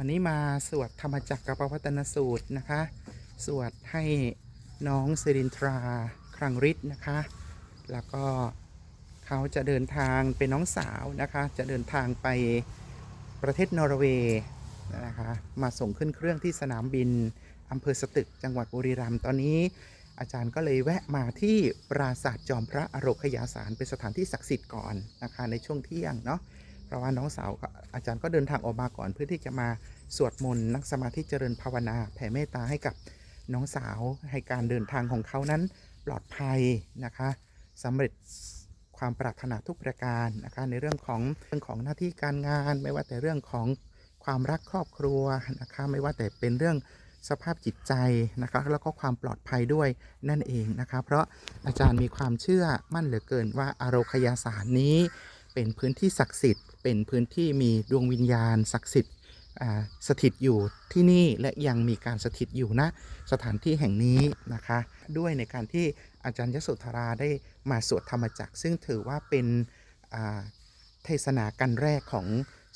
วันนี้มาสวดธรรมจักรกับปวัตนสูตรนะคะ สวดให้น้องสิรินทราครังฤทธิ์นะคะ แล้วก็เขาจะเดินทางเป็นน้องสาวนะคะ จะเดินทางไปประเทศนอร์เวย์นะคะ มาส่งขึ้นเครื่องที่สนามบินอำเภอสตึกจังหวัดบุรีรัมย์ตอนนี้อาจารย์ก็เลยแวะมาที่ปราสาทจอมพระอโรคยาสารเป็นสถานที่ศักดิ์สิทธิ์ก่อนนะคะในช่วงเที่ยงเนาะ เพราะว่าน้องสาวก็อาจารย์ก็เดินทางออกมาก่อนเพื่อที่จะมาสวดมนต์นั่งสมาธิเจริญภาวนาแผ่เมตตาให้กับน้องสาวให้การเดินทางของเขานั้นปลอดภัยนะคะสำเร็จความปรารถนาทุกประการนะคะในเรื่องของเรื่องของหน้าที่การงาน ไม่ว่าแต่เรื่องของความรักครอบครัวนะคะไม่ว่าแต่เป็นเรื่องสภาพจิตใจนะคะแล้วก็ความปลอดภัยด้วยนั่นเองนะคะเพราะอาจารย์มีความเชื่อมั่นเหลือเกินว่าอารคยาสารนี้เป็นพื้นที่ศักดิ์สิทธิ์ เป็นพื้นที่มีดวงวิญญาณศักดิ์สิทธิ์สถิตอยู่ที่นี่และยังมีการสถิตอยู่ณสถานที่แห่งนี้นะคะ ด้วยในการที่อาจารย์ยโสธราได้มาสวดธรรมจักรซึ่งถือว่าเป็นเทศนากันแรกของ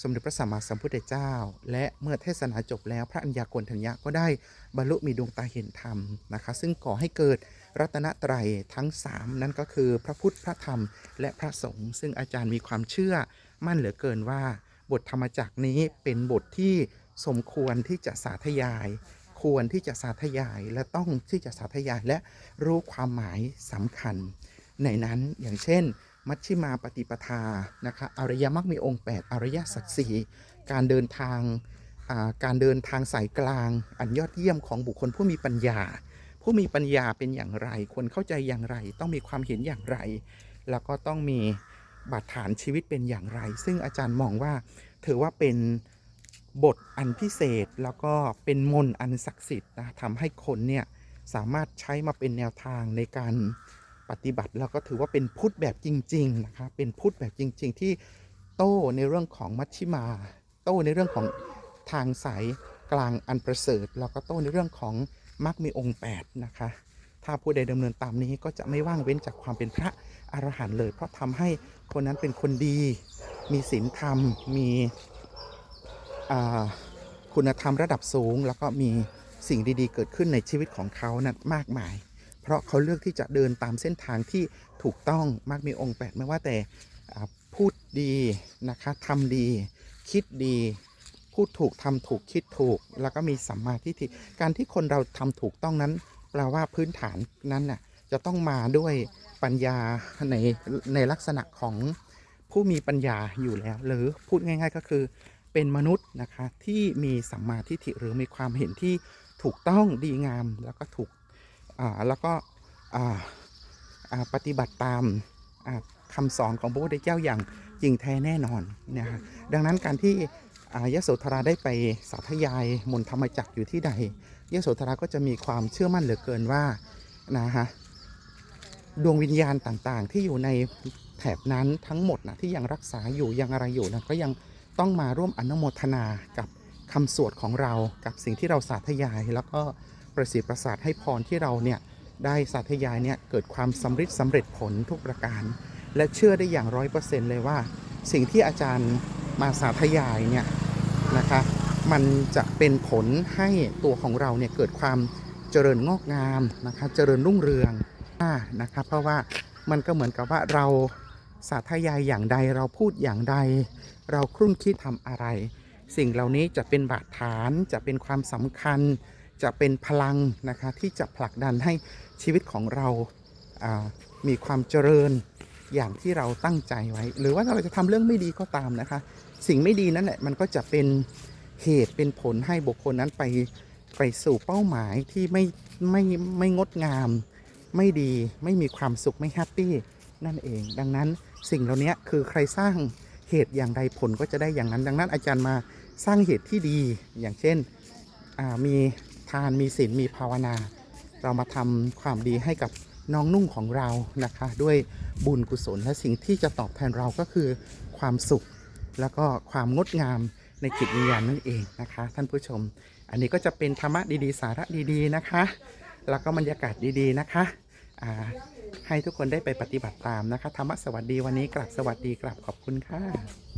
สมเด็จพระสัมมาสัมพุทธเจ้า และเมื่อเทศนาจบแล้วพระอัญญาโกณทัญญะก็ได้บรรลุมีดวงตาเห็นธรรมนะคะ ซึ่งก่อให้เกิดรัตนตรัยทั้ง 3 นั่นก็คือพระพุทธพระธรรม และพระสงฆ์ซึ่งอาจารย์มีความเชื่อ มั่นเหลือเกินว่า บทธรรมจักรนี้เป็นบทที่สมควรที่จะสาธยาย ควรที่จะสาธยายและต้องที่จะสาธยายและรู้ความหมายสำคัญ ในนั้นอย่างเช่น มัชชิมาปฏิปทานะคะอริยมรรคมีองค์ 8 อริยสัจสี่การเดินทางการเดินทางสายกลาง อันยอดเยี่ยมของบุคคลผู้มีปัญญา ผู้มีปัญญาเป็นอย่างไรคนเข้าใจอย่างไร ต้องมีความเห็นอย่างไร แล้วก็ต้องมี บาดฐานชีวิตเป็นอย่างไร ซึ่งอาจารย์มองว่าถือว่าเป็นบทอันพิเศษแล้วก็เป็นมนต์อันศักดิ์สิทธิ์นะทำให้คนเนี่ยสามารถใช้มาเป็นแนวทางในการปฏิบัติ แล้วก็ถือว่าเป็นพุทธแบบจริงๆนะคะเป็นพุทธแบบจริง ๆ ที่โต้ในเรื่องของมัชชิมา โต้ในเรื่องของทางสายกลางอันประเสริฐ แล้วก็โต้ในเรื่องของมรรคมีองค์8นะคะถ้าผู้ใดดำเนินตามนี้ก็จะไม่ว่างเว้นจากความเป็นพระ อรหันต์เลย เพราะทำให้คนนั้นเป็นคนดี มีศีลธรรม มีคุณธรรมระดับสูง แล้วก็มีสิ่งดีๆ เกิดขึ้นในชีวิตของเขานั้นมากมาย เพราะเขาเลือกที่จะเดินตามเส้นทางที่ถูกต้องมากมีองค์8ไม่ว่าแต่พูดดีนะคะทำดี คิดดีพูดถูกทำถูกคิดถูก แล้วก็มีสัมมาทิฏฐิการที่คนเราทำถูกต้องนั้น แปลว่าพื้นฐานนั้นน่ะจะต้องมาด้วย ปัญญาในในลักษณะของผู้มีปัญญาอยู่แล้ว หรือพูดง่าย ๆ ก็คือเป็นมนุษย์นะคะที่มีสัมมาทิฏฐิหรือมีความเห็นที่ถูกต้องดีงาม แล้วก็ถูกแล้วก็ปฏิบัติตามอ่าคำสอนของพระพุทธเจ้าอย่างจริงแท้แน่นอนนะฮะดังนั้นการที่ยโสธราได้ไปสาธยายมนธรรมจักรอยู่ที่ใดยโสธราก็จะมีความเชื่อมั่นเหลือเกินว่านะฮะ ดวงวิญญาณต่างๆ ที่อยู่ในแถบนั้นทั้งหมดนะที่ยังรักษาอยู่ยังอะไรอยู่นะก็ยังต้องมาร่วมอนุโมทนากับคำสวดของเรากับสิ่งที่เราสาธยาย แล้วก็ประสิทธิ์ประสาทให้พรที่เราเนี่ยได้สาธยายเนี่ยเกิดความสำเร็จสำเร็จผลทุกประการ และเชื่อได้อย่างร้อยเปอร์เซ็นต์เลยว่า สิ่งที่อาจารย์มาสาธยายเนี่ยนะคะมันจะเป็นผลให้ตัวของเราเนี่ยเกิดความเจริญงอกงามนะคะเจริญรุ่งเรือง นะคะเพราะว่ามันก็เหมือนกับว่าเราสาธยายอย่างใดเราพูดอย่างใด เราครุ่นคิดทำอะไร สิ่งเหล่านี้จะเป็นบาดฐานจะเป็นความสำคัญ จะเป็นพลังนะคะที่จะผลักดันให้ชีวิตของเราามีความเจริญอย่างที่เราตั้งใจไว้ หรือว่าถ้าเราจะทำเรื่องไม่ดีก็ตามนะคะ สิ่งไม่ดีนั่นแหละมันก็จะเป็นเหตุเป็นผลให้บุคคลนั้นไปไปสู่เป้าหมายที่ไม่ไม่ไม่งดงาม ไม่ดีไม่มีความสุขไม่แฮปปี้นั่นเอง ดังนั้นสิ่งเหล่านี้คือใครสร้างเหตุอย่างใดผลก็จะได้อย่างนั้น ดังนั้นอาจารย์มาสร้างเหตุที่ดีอย่างเช่นมีทานมีศีลมีภาวนา เรามาทำความดีให้กับน้องนุ่งของเรานะคะ ด้วยบุญกุศลและสิ่งที่จะตอบแทนเราก็คือความสุข แล้วก็ความงดงามในจิตวิญญาณนั่นเองนะคะ ท่านผู้ชม อันนี้ก็จะเป็นธรรมะดีๆ สาระดีๆนะคะ แล้วก็บรรยากาศดีๆนะคะ ให้ทุกคนได้ไปปฏิบัติตามนะคะธรรมะสวัสดีวันนี้กลับสวัสดีกลับขอบคุณค่ะ